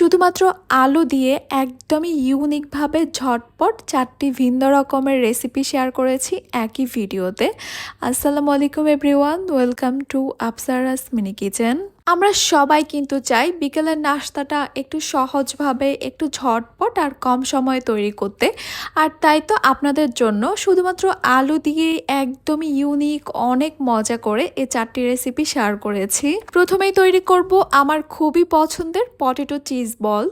শুধুমাত্র আলু দিয়ে একদমই ইউনিকভাবে ঝটপট চারটি ভিন্ন রকমের রেসিপি শেয়ার করেছি একই ভিডিওতে আসসালামু আলাইকুম everyone welcome to Afsara's mini kitchen আমরা সবাই কিন্তু চাই বিকেলের নাস্তাটা একটু সহজভাবে, একটু ঝটপট আর কম সময়ে তৈরি করতে। আর তাই তো আপনাদের জন্য শুধুমাত্র আলু দিয়ে একদমই ইউনিক অনেক মজা করে এই চারটি রেসিপি শেয়ার করেছি। প্রথমেই তৈরি করব আমার খুবই পছন্দের পটেটো চিজ বল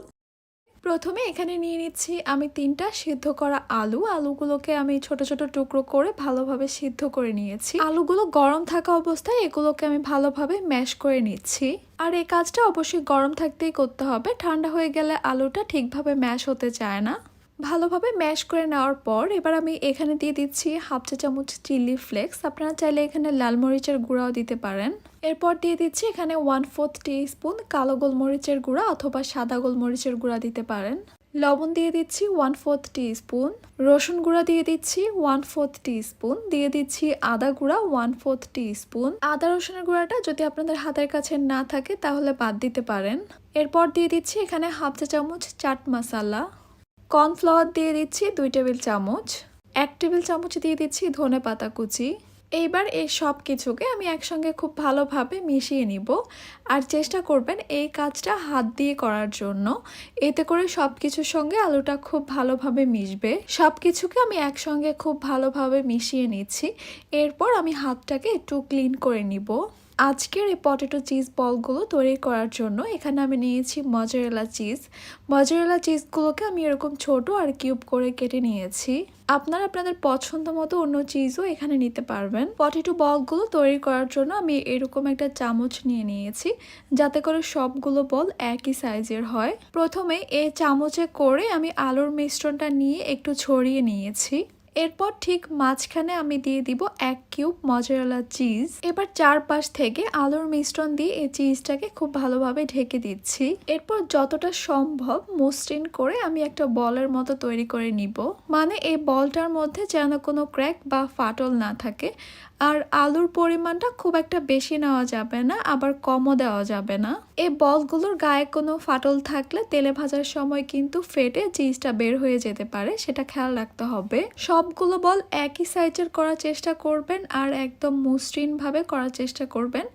প্রথমে এখানে নিয়ে নিচ্ছি আমি তিনটা সিদ্ধ করা আলু। আলুগুলোকে আমি ছোট ছোট টুকরো করে ভালোভাবে সিদ্ধ করে নিয়েছি। আলুগুলো গরম থাকা অবস্থায় এগুলোকে আমি ভালোভাবে ম্যাশ করে নিচ্ছি। আর এই কাজটা অবশ্যই গরম থাকতেই করতে হবে। ঠান্ডা হয়ে গেলে আলুটা ঠিকভাবে ম্যাশ হতে চায় না। ভালোভাবে ম্যাশ করে নেওয়ার পর এবার আমি এখানে দিয়ে দিচ্ছি হাফ চা চামচ চিলি ফ্লেক্স। আপনারা চাইলে এখানে লাল মরিচের গুঁড়াও দিতে পারেন। এরপর দিয়ে দিচ্ছি এখানে ওয়ান ফোর্থ স্পুন কালো গোলমরিচের গুঁড়া অথবা সাদা গোলমরিচের গুঁড়া দিতে পারেন। লবণ দিয়ে দিচ্ছি ওয়ান ফোর্থ টি স্পুন রসুন গুঁড়া দিয়ে দিচ্ছি ওয়ান ফোর্থ টি স্পুন দিয়ে দিচ্ছি আদা গুঁড়া ওয়ান ফোর্থ টি স্পুন আদা রসুনের গুঁড়াটা যদি আপনাদের হাতের কাছে না থাকে তাহলে বাদ দিতে পারেন। এরপর দিয়ে দিচ্ছি এখানে হাফ চা চামচ চাট মশলা। কর্নফ্লাওয়ার দিয়ে দিচ্ছি দুই টেবিল চামচ, এক টেবিল চামচ দিয়ে দিচ্ছি ধনে পাতা কুচি। এইবার এই সব কিছুকে আমি একসঙ্গে খুব ভালোভাবে মিশিয়ে নিব। আর চেষ্টা করবেন এই কাজটা হাত দিয়ে করার জন্য। এতে করে সব কিছুর সঙ্গে আলুটা খুব ভালোভাবে মিশবে। সব কিছুকে আমি একসঙ্গে খুব ভালোভাবে মিশিয়ে নিচ্ছি। এরপর আমি হাতটাকে একটু ক্লিন করে নিব। আজকের এই পটেটো চিজ বলগুলো তৈরি করার জন্য এখানে আমি নিয়েছি মজারেলা চিজ। মজারেলা চিজগুলোকে আমি এরকম ছোট আর কিউব করে কেটে নিয়েছি। আপনারা আপনাদের পছন্দ মতো অন্য চিজও এখানে নিতে পারবেন। পটেটো বলগুলো তৈরি করার জন্য আমি এরকম একটা চামচ নিয়ে নিয়েছি, যাতে করে সবগুলো বল একই সাইজের হয়। প্রথমে এই চামচে করে আমি আলুর মিশ্রণটা নিয়ে একটু ছড়িয়ে নিয়েছি। এরপর ঠিক মাঝখানে আমি দিয়ে দিব এক কিউব মজারালা চিজ। এবার চারপাশ থেকে আলুর মিশ্রণ দিয়ে এই চিজটাকে খুব ভালোভাবে ঢেকে দিচ্ছি। এরপর যতটা সম্ভব মসৃণ করে আমি একটা বলের মতো তৈরি করে নিব। মানে এই বলটার মধ্যে যেন কোনো ক্র্যাক বা ফাটল না থাকে। আর আলুর পরিমাণটা খুব একটা বেশি নেওয়া যাবে না, আবার কমও দেওয়া যাবে না। এই বলগুলোর গায়ে কোনো ফাটল থাকলে তেলে ভাজার সময় কিন্তু ফেটে চিজটা বের হয়ে যেতে পারে, সেটা খেয়াল রাখতে হবে। সবগুলো বল একই সাইজের করার চেষ্টা করবেন আর একদম মসৃণভাবে করার চেষ্টা করবেন।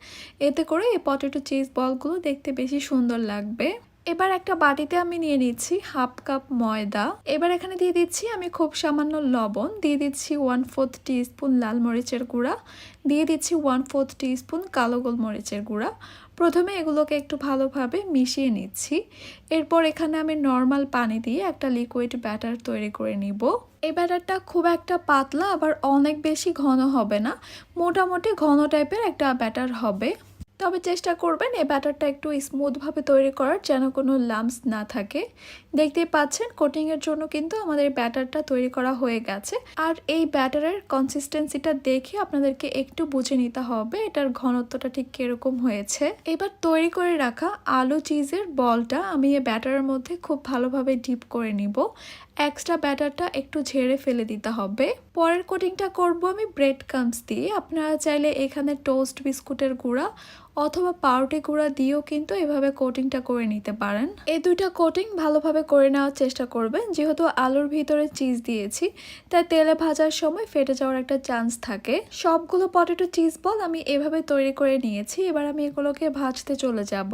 এতে করে এই পটেটো চিজ বলগুলো দেখতে বেশি সুন্দর লাগবে। এবার একটা বাটিতে আমি নিয়ে নিচ্ছি হাফ কাপ ময়দা। এবার এখানে দিয়ে দিচ্ছি আমি খুব সামান্য লবণ, দিয়ে দিচ্ছি ওয়ান ফোর্থ স্পুন লাল মরিচের গুঁড়া, দিয়ে দিচ্ছি ওয়ান ফোর্থ স্পুন কালো গোলমরিচের গুঁড়া। প্রথমে এগুলোকে একটু ভালোভাবে মিশিয়ে নিচ্ছি। এরপর এখানে আমি নর্মাল পানি দিয়ে একটা লিকুইড ব্যাটার তৈরি করে নিব। এই ব্যাটারটা খুব একটা পাতলা, আবার অনেক বেশি ঘন হবে না। মোটামুটি ঘন টাইপের একটা ব্যাটার হবে। তবে চেষ্টা করবেন এই ব্যাটারটা একটু স্মুথভাবে তৈরি করার যেন কোনো লাম্পস না থাকে। দেখতেই পাচ্ছেন, কোটিংয়ের জন্য কিন্তু আমাদের ব্যাটারটা তৈরি করা হয়ে গেছে। আর এই ব্যাটারের কনসিস্টেন্সিটা দেখে আপনাদেরকে একটু বুঝে নিতে হবে, এটার ঘনত্বটা ঠিক কীরকম হয়েছে। এবার তৈরি করে রাখা আলু চিজের বলটা আমি এই ব্যাটারের মধ্যে খুব ভালোভাবে ডিপ করে নিব। এক্সট্রা ব্যাটারটা একটু ঝেড়ে ফেলে দিতে হবে। পরের কোটিংটা করব আমি ব্রেড কামস দিয়ে। আপনারা চাইলে এখানে টোস্ট বিস্কুটের গুঁড়া অথবা পাউরুটি গুঁড়া দিয়েও কিন্তু এভাবে কোটিংটা করে নিতে পারেন। এই দুইটা কোটিং ভালোভাবে করে নেওয়ার চেষ্টা করবেন। যেহেতু আলুর ভিতরে চিজ দিয়েছি, তাই তেলে ভাজার সময় ফেটে যাওয়ার একটা চান্স থাকে। সবগুলো পটেটো চিজ বল আমি এভাবে তৈরি করে নিয়েছি। এবার আমি এগুলোকে ভাজতে চলে যাব।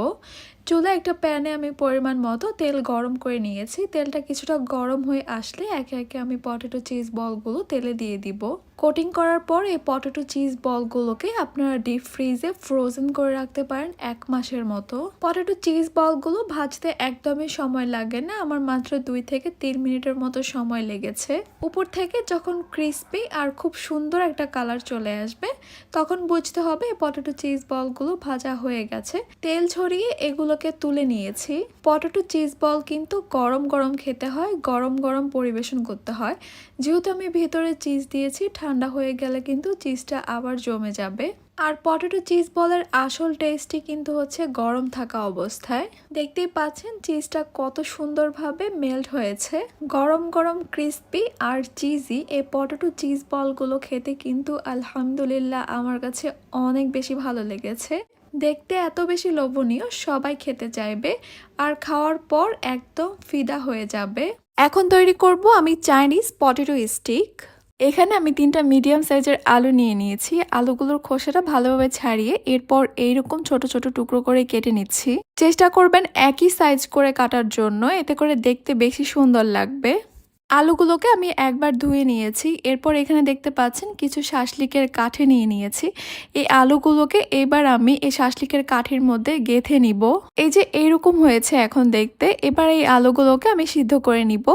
চুলা একটা প্যানে আমি পরিমাণ মতো তেল গরম করে নিয়েছি। তেলটা কিছুটা গরম হয়ে আসলে একে একে আমি পটেটো চিজ বলগুলো তেলে দিয়ে দিব। কোটিং করার পর এই পটেটো চিজ বলগুলোকে আপনারা ডিপ ফ্রিজে ফ্রোজেন করে রাখতে পারেন এক মাসের মতো। পটেটো চিজ বলগুলো ভাজতে একদমই সময় লাগে না, আমার মাত্র দুই থেকে তিন মিনিটের মতো সময় লেগেছে। উপর থেকে যখন ক্রিস্পি আর খুব সুন্দর একটা কালার চলে আসবে, তখন বুঝতে হবে পটেটো চিজ বলগুলো ভাজা হয়ে গেছে। তেল ছড়িয়ে এগুলোকে তুলে নিয়েছি। পটেটো চিজ বল কিন্তু গরম গরম খেতে হয়, গরম গরম পরিবেশন করতে হয়। যেহেতু আমি ভিতরে চিজ দিয়েছি হয়ে গেলে কিন্তু চিজটা আবার জমে যাবে। আর পটেটো চিজ বলের আসল টেস্টই কিন্তু হচ্ছে গরম থাকা অবস্থায়। দেখতেই পাচ্ছেন চিজটা কত সুন্দরভাবে মেল্ট হয়েছে। গরম গরম ক্রিস্পি আর চিজি এই পটেটো চিজ বলগুলো খেতে কিন্তু আলহামদুলিল্লাহ আমার কাছে অনেক বেশি ভালো লেগেছে। দেখতে এত বেশি লোভনীয়, সবাই খেতে চাইবে আর খাওয়ার পর একদম ফিদা হয়ে যাবে। এখন তৈরি করব আমি চাইনিজ পটেটো স্টিক এখানে আমি তিনটা মিডিয়াম সাইজের আলু নিয়ে নিয়েছি। আলুগুলোর খোসাটা ভালোভাবে ছাড়িয়ে এরপর এইরকম ছোট ছোট টুকরো করে কেটে নিচ্ছি। চেষ্টা করবেন একই সাইজ করে কাটার জন্য। এতে করে দেখতে বেশি সুন্দর লাগবে। আলুগুলোকে আমি একবার ধুয়ে নিয়েছি। এরপর এখানে দেখতে পাচ্ছেন কিছু শাসলিকের কাঠে নিয়ে নিয়েছি। এই আলুগুলোকে এবার আমি এই শাসলিকের কাঠের মধ্যে গেথে নিব। এই যে এইরকম হয়েছে এখন দেখতে, এবার এই আলুগুলোকে আমি সিদ্ধ করে নিব।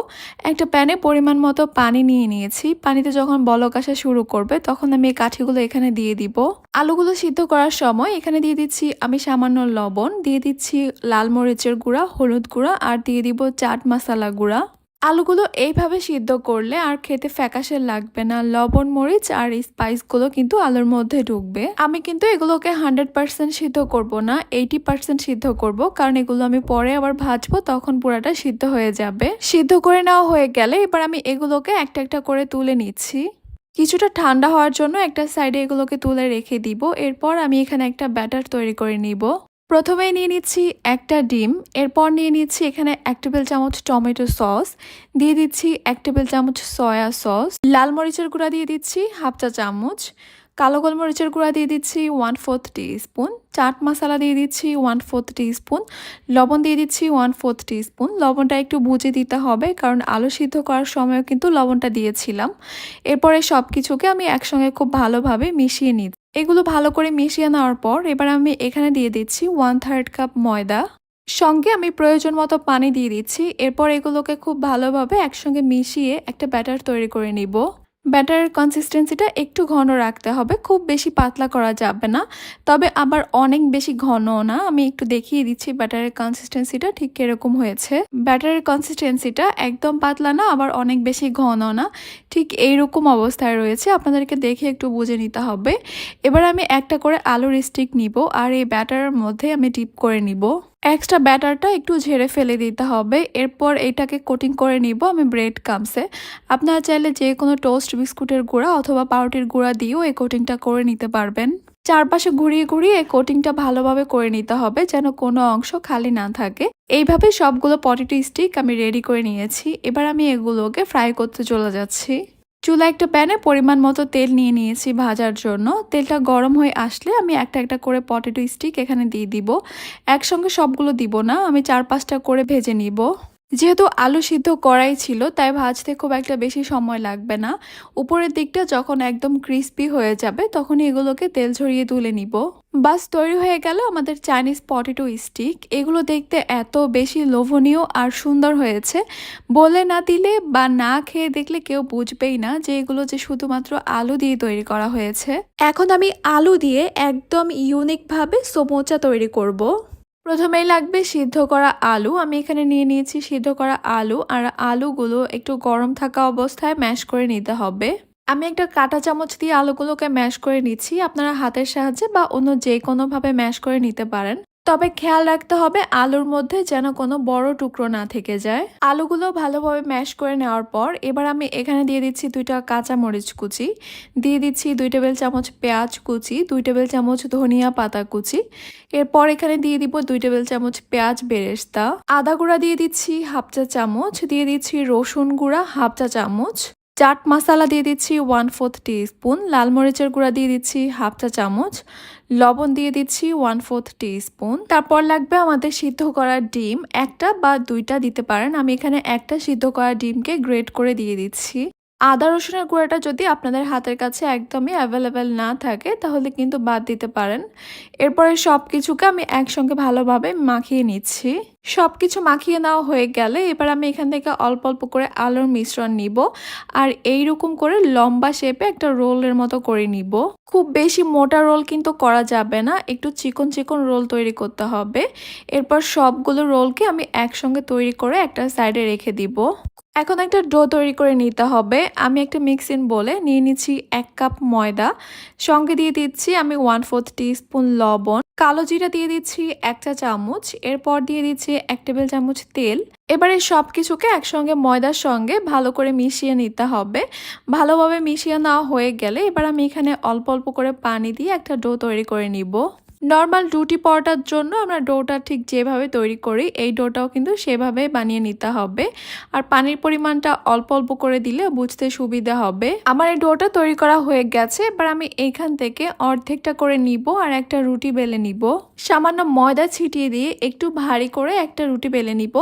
একটা প্যানে পরিমাণ মতো পানি নিয়ে নিয়েছি। পানিতে যখন বলক আসা শুরু করবে, তখন আমি এই কাঠিগুলো এখানে দিয়ে দিব। আলুগুলো সিদ্ধ করার সময় এখানে দিয়ে দিচ্ছি আমি সামান্য লবণ, দিয়ে দিচ্ছি লাল মরিচের গুঁড়া, হলুদ গুঁড়া, আর দিয়ে দিব চাট মশলা গুঁড়া। আলুগুলো এইভাবে সিদ্ধ করলে আর খেতে ফ্যাকাশে লাগবে না। লবণ, মরিচ আর স্পাইসগুলো কিন্তু আলুর মধ্যে ঢুকবে। আমি কিন্তু এগুলোকে হান্ড্রেড পার্সেন্ট সিদ্ধ করব না, এইটি পার্সেন্ট সিদ্ধ করব, কারণ এগুলো আমি পরে আবার ভাজবো, তখন পুরাটা সিদ্ধ হয়ে যাবে। সিদ্ধ করে নেওয়া হয়ে গেলে এবার আমি এগুলোকে একটা একটা করে তুলে নিচ্ছি। কিছুটা ঠান্ডা হওয়ার জন্য একটা সাইডে এগুলোকে তুলে রেখে দিব। এরপর আমি এখানে একটা ব্যাটার তৈরি করে নিব। প্রথমেই নিয়ে নিচ্ছি একটা ডিম, এরপর নিয়ে নিচ্ছি এখানে এক টেবিল চামচ টমেটো সস, দিয়ে দিচ্ছি এক টেবিল চামচ সয়া সস, লাল মরিচের গুঁড়া দিয়ে দিচ্ছি হাফ চা চামচ, কালো গোলমরিচের গুঁড়া দিয়ে দিচ্ছি one fourth spoon chaat masala দিয়ে দিচ্ছি ওয়ান ফোর্থ স্পুন লবণ দিয়ে দিচ্ছি ওয়ান ফোর্থ স্পুন লবণটা একটু বুঝে দিতে হবে কারণ আলু সিদ্ধ করার সময়ও কিন্তু লবণটা দিয়েছিলাম। এরপরে সব কিছুকে আমি একসঙ্গে খুব ভালোভাবে মিশিয়ে নিচ্ছি। এগুলো ভালো করে মিশিয়ে নেওয়ার পর এবার আমি এখানে দিয়ে দিচ্ছি ওয়ান থার্ড কাপ ময়দা। সঙ্গে আমি প্রয়োজন মতো পানি দিয়ে দিচ্ছি। এরপর এগুলোকে খুব ভালোভাবে একসঙ্গে মিশিয়ে একটা ব্যাটার তৈরি করে নিব। ব্যাটারের কনসিস্টেন্সিটা একটু ঘন রাখতে হবে, খুব বেশি পাতলা করা যাবে না। তবে আবার অনেক বেশি ঘন না, আমি একটু দেখিয়ে দিচ্ছি ব্যাটারের কনসিস্টেন্সিটা ঠিক কীরকম হয়েছে। ব্যাটারের কনসিস্টেন্সিটা একদম পাতলা না, আবার অনেক বেশি ঘন না, ঠিক এইরকম অবস্থায় রয়েছে, আপনাদেরকে দেখে একটু বুঝে নিতে হবে। এবার আমি একটা করে আলুর স্টিক নিব, আর এই ব্যাটারের মধ্যে আমি ডিপ করে নিব। এক্সট্রা ব্যাটারটা একটু ঝেড়ে ফেলে দিতে হবে। এরপর এটাকে কোটিং করে নিব আমি ব্রেড কামসে আপনারা চাইলে যে কোনো টোস্ট বিস্কুটের গুঁড়া অথবা পাউরুটির গুঁড়া দিয়েও এই কোটিংটা করে নিতে পারবেন। চারপাশে ঘুরিয়ে ঘুরিয়ে এই কোটিংটা ভালোভাবে করে নিতে হবে যেন কোনো অংশ খালি না থাকে। এইভাবে সবগুলো পটেটো স্টিক আমি রেডি করে নিয়েছি। এবার আমি এগুলোকে ফ্রাই করতে চলে যাচ্ছি। চুলা একটা প্যানে পরিমাণ মতো তেল নিয়ে নিয়েছি ভাজার জন্য। তেলটা গরম হয়ে আসলে আমি একটা একটা করে পটেটো স্টিক এখানে দিয়ে দিব। একসঙ্গে সবগুলো দিব না, আমি চার পাঁচটা করে ভেজে নিব। যেহেতু আলু সিদ্ধ করাই ছিল, তাই ভাজতে খুব একটা বেশি সময় লাগবে না। উপরের দিকটা যখন একদম ক্রিস্পি হয়ে যাবে তখন এগুলোকে তেল ঝরিয়ে তুলে নিব। বাস, তৈরি হয়ে গেল আমাদের চাইনিজ পটেটো স্টিক এগুলো দেখতে এত বেশি লোভনীয় আর সুন্দর হয়েছে। বলে না দিলে বা না খেয়ে দেখলে কেউ বুঝবেই না যে এগুলো যে শুধুমাত্র আলু দিয়ে তৈরি করা হয়েছে। এখন আমি আলু দিয়ে একদম ইউনিকভাবে সমোচা তৈরি করব। প্রথমেই লাগবে সিদ্ধ করা আলু। আমি এখানে নিয়ে নিয়েছি সিদ্ধ করা আলু আর আলুগুলো একটু গরম থাকা অবস্থায় ম্যাশ করে নিতে হবে। আমি একটা কাটা চামচ দিয়ে আলুগুলোকে ম্যাশ করে নিচ্ছি। আপনারা হাতের সাহায্যে বা অন্য যে কোনোভাবে ম্যাশ করে নিতে পারেন। তবে খেয়াল রাখতে হবে আলুর মধ্যে যেন কোনো বড় টুকরো না থেকে যায়। আলুগুলো ভালোভাবে ম্যাশ করে নেওয়ার পর এবার আমি এখানে দিয়ে দিচ্ছি দুইটা কাঁচা মরিচ কুচি, দিয়ে দিচ্ছি দুই টেবিল চামচ পেঁয়াজ কুচি, দুই টেবিল চামচ ধনিয়া পাতা কুচি, এরপর এখানে দিয়ে দিব দুই টেবিল চামচ পেঁয়াজ বেরেস্তা, আদা গুঁড়া দিয়ে দিচ্ছি হাফ চা চামচ, দিয়ে দিচ্ছি রসুন গুঁড়া হাফ চা চামচ চাট মশলা দিয়ে দিচ্ছি ওয়ান ফোর্থ স্পুন লাল মরিচের গুঁড়া দিয়ে দিচ্ছি হাফ চা চামচ, লবণ দিয়ে দিচ্ছি ওয়ান ফোর্থ স্পুন তারপর লাগবে আমাদের সিদ্ধ করা ডিম। একটা বা দুইটা দিতে পারেন, আমি এখানে একটা সিদ্ধ করা ডিমকে গ্রেট করে দিয়ে দিচ্ছি। আদা রসুনের গুঁড়াটা যদি আপনাদের হাতের কাছে একদমই অ্যাভেলেবেল না থাকে, তাহলে কিন্তু বাদ দিতে পারেন। এরপরে সব কিছুকে আমি একসঙ্গে ভালোভাবে মাখিয়ে নিচ্ছি। সব কিছু মাখিয়ে নেওয়া হয়ে গেলে এবার আমি এখান থেকে অল্প অল্প করে আলুর মিশ্রণ নিব আর এই রকম করে লম্বা শেপে একটা রোলের মতো করে নিব। খুব বেশি মোটা রোল কিন্তু করা যাবে না, একটু চিকন চিকন রোল তৈরি করতে হবে। এরপর সবগুলো রোলকে আমি একসঙ্গে তৈরি করে একটা সাইডে রেখে দিব। এখন একটা ডো তৈরি করে নিতে হবে। আমি একটা মিক্সিং বলে নিয়ে নিচ্ছি এক কাপ ময়দা। সঙ্গে দিয়ে দিচ্ছি আমি ওয়ান ফোর্থ স্পুন লবণ। কালো জিরা দিয়ে দিচ্ছি একটা চামচ। এরপর দিয়ে দিচ্ছি এক টেবিল চামচ তেল। এবারে সব কিছুকে একসঙ্গে ময়দার সঙ্গে ভালো করে মিশিয়ে নিতে হবে। ভালোভাবে মিশিয়ে নেওয়া হয়ে গেলে এবার আমি এখানে অল্প অল্প করে পানি দিয়ে একটা ডো তৈরি করে নিব। নর্মাল রুটি পরোটার জন্য আমরা ডোটা ঠিক যেভাবে তৈরি করি, এই ডোটাও কিন্তু সেভাবে বানিয়ে নিতে হবে। আর পানির পরিমাণটা অল্প অল্প করে দিলে বুঝতে সুবিধা হবে। আমার এই ডোটা তৈরি করা হয়ে গেছে, এবার আমি এখান থেকে অর্ধেকটা করে নিব আর একটা রুটি বেলে নিব। সামান্য ময়দা ছিটিয়ে দিয়ে একটু ভারী করে একটা রুটি বেলে নিব।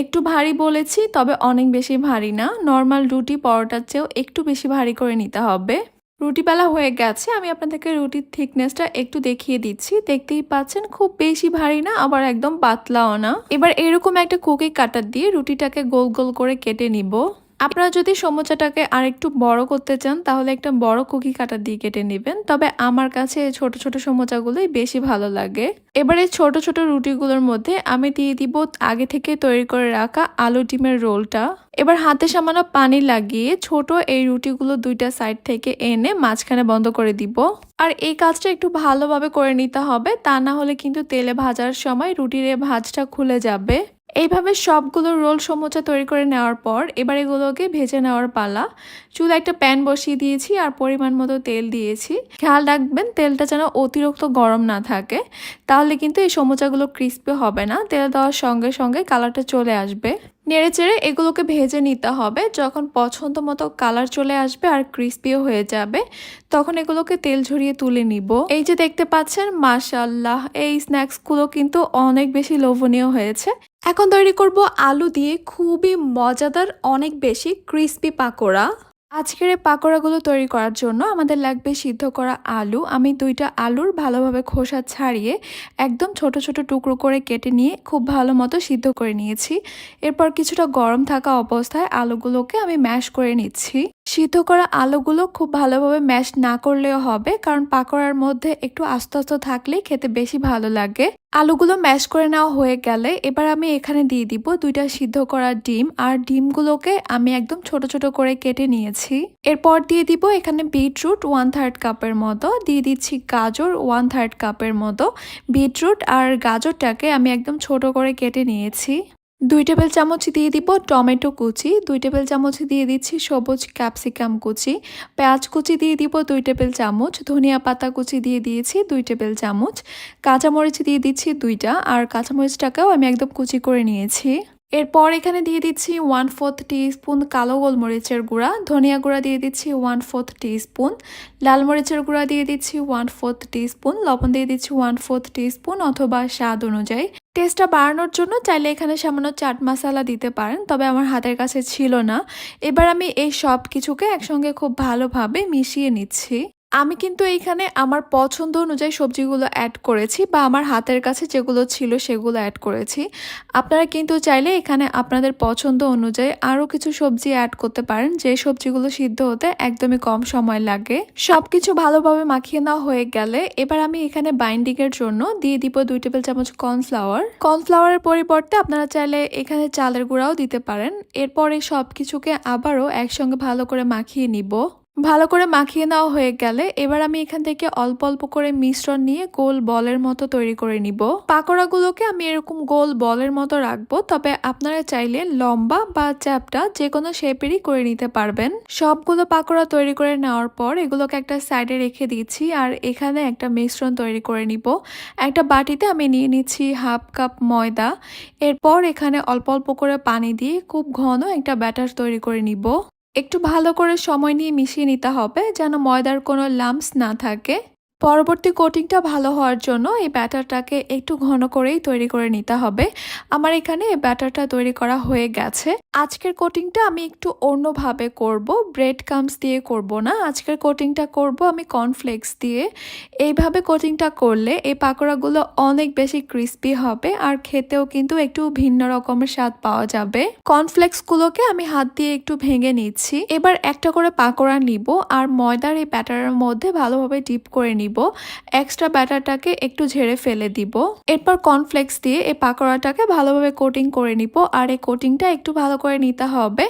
একটু ভারী বলেছি, তবে অনেক বেশি ভারী না। নর্মাল রুটি পরোটার চেয়েও একটু বেশি ভারী করে নিতে হবে। রুটি বেলা হয়ে গেছে, আমি আপনাদেরকে রুটির থিকনেসটা একটু দেখিয়ে দিচ্ছি। দেখতেই পাচ্ছেন, খুব বেশি ভারী না, আবার একদম পাতলাও না। এবার এরকম একটা কুকি কাটার দিয়ে রুটিটাকে গোল গোল করে কেটে নিব। আপনারা যদি সমোচাটাকে আর একটু বড় করতে চান, তাহলে একটা বড় কুকি কাটা দিয়ে কেটে নেবেন। তবে আমার কাছে ছোট ছোট সমোচাগুলোই বেশি ভালো লাগে। এবারে ছোট ছোট রুটিগুলোর মধ্যে আমি দিয়ে দিব আগে থেকে তৈরি করে রাখা আলু ডিমের রোলটা। এবার হাতে সামান্য পানি লাগিয়ে ছোট এই রুটিগুলো দুইটা সাইড থেকে এনে মাঝখানে বন্ধ করে দিব। আর এই কাজটা একটু ভালোভাবে করে নিতে হবে, তা না হলে কিন্তু তেলে ভাজার সময় রুটির ভাজটা খুলে যাবে। এইভাবে সবগুলো রোল সমোচা তৈরি করে নেওয়ার পর এবার এগুলোকে ভেজে নেওয়ার পালা। চুলা একটা প্যান বসিয়ে দিয়েছি আর পরিমাণ মতো তেল দিয়েছি। খেয়াল রাখবেন তেলটা যেন অতিরিক্ত গরম না থাকে, তাহলে কিন্তু এই সমোচাগুলো ক্রিস্পি হবে না। তেল দেওয়ার সঙ্গে সঙ্গে কালারটা চলে আসবে। নেড়ে চেড়ে এগুলোকে ভেজে নিতে হবে। যখন পছন্দ মতো কালার চলে আসবে আর ক্রিস্পিও হয়ে যাবে, তখন এগুলোকে তেল ঝরিয়ে তুলে নিব। এই যে দেখতে পাচ্ছেন মাশাল্লাহ এই স্ন্যাক্সগুলো কিন্তু অনেক বেশি লোভনীয় হয়েছে। এখন তৈরি করব আলু দিয়ে খুবই মজাদার, অনেক বেশি ক্রিস্পি পাকোড়া। আজকের এই পাকোড়াগুলো তৈরি করার জন্য আমাদের লাগবে সিদ্ধ করা আলু। আমি দুইটা আলুর ভালোভাবে খোসা ছাড়িয়ে একদম ছোট ছোট টুকরো করে কেটে নিয়ে খুব ভালো মতো সিদ্ধ করে নিয়েছি। এরপর কিছুটা গরম থাকা অবস্থায় আলুগুলোকে আমি ম্যাশ করে নিচ্ছি। সিদ্ধ করা আলুগুলো খুব ভালোভাবে ম্যাশ না করলেও হবে, কারণ পাকোড়ার মধ্যে একটু আস্তে আস্তে থাকলেই খেতে বেশি ভালো লাগে। আলুগুলো ম্যাশ করে নেওয়া হয়ে গেলে এবার আমি এখানে দিয়ে দিব দুইটা সিদ্ধ করা ডিম, আর ডিমগুলোকে আমি একদম ছোট ছোট করে কেটে নিয়েছি। এরপর দিয়ে দিব এখানে বিটরুট ওয়ান থার্ড কাপের মতো, দিয়ে দিচ্ছি গাজর ওয়ান থার্ড কাপের মতো। বিটরুট আর গাজরটাকে আমি একদম ছোট করে কেটে নিয়েছি। দুই টেবিল চামচ দিয়ে দিব টমেটো কুচি, দুই টেবিল চামচ দিয়ে দিচ্ছি সবুজ ক্যাপসিকাম কুচি, পেঁয়াজ কুচি দিয়ে দিব দুই টেবিল চামচ, ধনিয়া পাতা কুচি দিয়ে দিয়েছি দুই টেবিল চামচ, কাঁচামরিচ দিয়ে দিচ্ছি দুইটা, আর কাঁচামরিচটাকেও আমি একদম কুচি করে নিয়েছি। এরপর এখানে দিয়ে দিচ্ছি ওয়ান ফোর্থ টি স্পুন কালো গোলমরিচের গুঁড়া, ধনিয়া গুঁড়া দিয়ে দিচ্ছি ওয়ান ফোর্থ টি স্পুন লাল মরিচের গুঁড়া দিয়ে দিচ্ছি ওয়ান ফোর্থ টি স্পুন লবণ দিয়ে দিচ্ছি ওয়ান ফোর্থ স্পুন অথবা স্বাদ অনুযায়ী। টেস্টটা বাড়ানোর জন্য চাইলে এখানে সামান্য চাট মশলা দিতে পারেন, তবে আমার হাতের কাছে ছিল না। এবার আমি এই সব কিছুকে একসঙ্গে খুব ভালোভাবে মিশিয়ে নিচ্ছি। আমি কিন্তু এইখানে আমার পছন্দ অনুযায়ী সবজিগুলো অ্যাড করেছি বা আমার হাতের কাছে যেগুলো ছিল সেগুলো অ্যাড করেছি। আপনারা কিন্তু চাইলে এখানে আপনাদের পছন্দ অনুযায়ী আরও কিছু সবজি অ্যাড করতে পারেন, যে সবজিগুলো সিদ্ধ হতে একদমই কম সময় লাগে। সব কিছু ভালোভাবে মাখিয়ে নেওয়া হয়ে গেলে এবার আমি এখানে বাইন্ডিংয়ের জন্য দিয়ে দিব দুই টেবিল চামচ কর্নফ্লাওয়ার কর্নফ্লাওয়ারের পরিবর্তে আপনারা চাইলে এখানে চালের গুঁড়াও দিতে পারেন। এরপরে সব কিছুকে আবারও একসঙ্গে ভালো করে মাখিয়ে নিব। ভালো করে মাখিয়ে নেওয়া হয়ে গেলে এবার আমি এখান থেকে অল্প অল্প করে মিশ্রণ নিয়ে গোল বলের মতো তৈরি করে নিব। পাকোড়াগুলোকে আমি এরকম গোল বলের মতো রাখব, তবে আপনারা চাইলে লম্বা বা চ্যাপটা যে কোনো শেপেরই করে নিতে পারবেন। সবগুলো পাকোড়া তৈরি করে নেওয়ার পর এগুলোকে একটা সাইডে রেখে দিচ্ছি আর এখানে একটা মিশ্রণ তৈরি করে নিব। একটা বাটিতে আমি নিয়ে নিচ্ছি হাফ কাপ ময়দা। এরপর এখানে অল্প অল্প করে পানি দিয়ে খুব ঘন একটা ব্যাটার তৈরি করে নিব। একটু ভালো করে সময় নিয়ে মিশিয়ে নিতে হবে যেন ময়দার কোনো লাম্পস না থাকে। পরবর্তী কোটিংটা ভালো হওয়ার জন্য এই ব্যাটারটাকে একটু ঘন করেই তৈরি করে নিতে হবে। আমার এখানে এই ব্যাটারটা তৈরি করা হয়ে গেছে। আজকের কোটিংটা আমি একটু অন্যভাবে করব ব্রেড কামস দিয়ে করব না। আজকের কোটিংটা করব আমি কর্নফ্লেক্স দিয়ে। এইভাবে কোটিংটা করলে এই পাকোড়াগুলো অনেক বেশি ক্রিস্পি হবে আর খেতেও কিন্তু একটু ভিন্ন রকমের স্বাদ পাওয়া যাবে। কর্নফ্লেক্সগুলোকে আমি হাত দিয়ে একটু ভেঙে নিচ্ছি। এবার একটা করে পাকোড়া নিব আর ময়দার এই ব্যাটারের মধ্যে ভালোভাবে ডিপ করে নিব। নিব এক্সট্রা ব্যাটারটাকে একটু ঝেড়ে ফেলে দিব। এরপর কর্নফ্লেক্স দিয়ে এই পাকোড়াটাকে ভালোভাবে কোটিং করে নিব, আর এই কোটিংটা একটু ভালো করে নিতে হবে,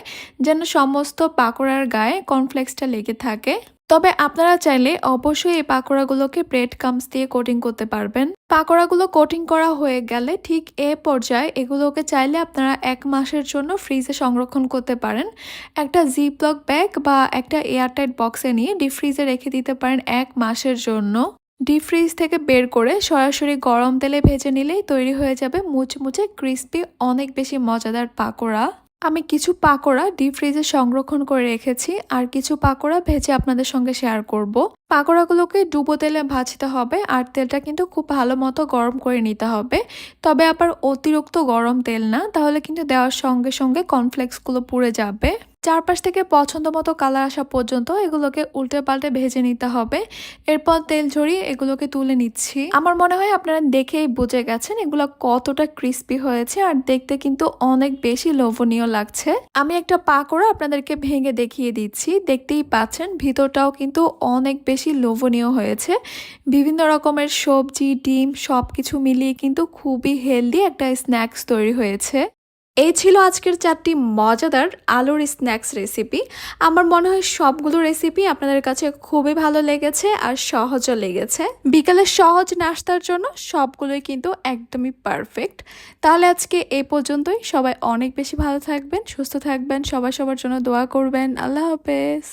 যেন সমস্ত পাকোড়ার গায়ে কর্নফ্লেক্সটা লেগে থাকে। তবে আপনারা চাইলে অবশ্যই এই পাকোড়াগুলোকে ব্রেড কামস দিয়ে কোটিং করতে পারবেন। পাকোড়াগুলো কোটিং করা হয়ে গেলে ঠিক এ পর্যায়ে এগুলোকে চাইলে আপনারা এক মাসের জন্য ফ্রিজে সংরক্ষণ করতে পারেন। একটা জিপলক ব্যাগ বা একটা এয়ারটাইট বক্সে নিয়ে ডিপ ফ্রিজে রেখে দিতে পারেন এক মাসের জন্য। ডিপ ফ্রিজ থেকে বের করে সরাসরি গরম তেলে ভেজে নিলেই তৈরি হয়ে যাবে মুচমুচে ক্রিস্পি অনেক বেশি মজাদার পাকোড়া। আমি কিছু পাকোড়া ডিপ ফ্রিজে সংরক্ষণ করে রেখেছি আর কিছু পাকোড়া ভেজে আপনাদের সঙ্গে শেয়ার করব। পাকোড়াগুলোকে ডুবো তেলে ভাজতে হবে আর তেলটা কিন্তু খুব ভালো মতো গরম করে নিতে হবে তবে আবার অতিরিক্ত গরম তেল না, তাহলে কিন্তু দেওয়ার সঙ্গে সঙ্গে কর্নফ্লেক্সগুলো পুড়ে যাবে চারপাশ থেকে পছন্দ মতো কালার আসা পর্যন্ত এগুলোকে উল্টে পাল্টে ভেজে নিতে হবে। এরপর তেল ঝরিয়ে এগুলোকে তুলে নিচ্ছি। আমার মনে হয় আপনারা দেখেই বুঝে গেছেন এগুলো কতটা ক্রিস্পি হয়েছে আর দেখতে কিন্তু অনেক বেশি লোভনীয় লাগছে। আমি একটা পাকোড়া আপনাদেরকে ভেঙে দেখিয়ে দিচ্ছি। দেখতেই পাচ্ছেন ভিতরটাও কিন্তু অনেক বেশি লোভনীয় হয়েছে। বিভিন্ন রকমের সবজি, ডিম সব কিছু মিলিয়ে কিন্তু খুবই হেলদি একটা স্ন্যাক্স তৈরি হয়েছে। এই ছিল আজকের চারটি মজাদার আলুর স্ন্যাক্স রেসিপি। আমার মনে হয় সবগুলো রেসিপি আপনাদের কাছে খুবই ভালো লেগেছে আর সহজও লেগেছে। বিকালের সহজ নাস্তার জন্য সবগুলোই কিন্তু একদমই পারফেক্ট তাহলে আজকে এ পর্যন্তই। সবাই অনেক বেশি ভালো থাকবেন, সুস্থ থাকবেন সবাই সবার জন্য দোয়া করবেন। আল্লাহ হাফেজ।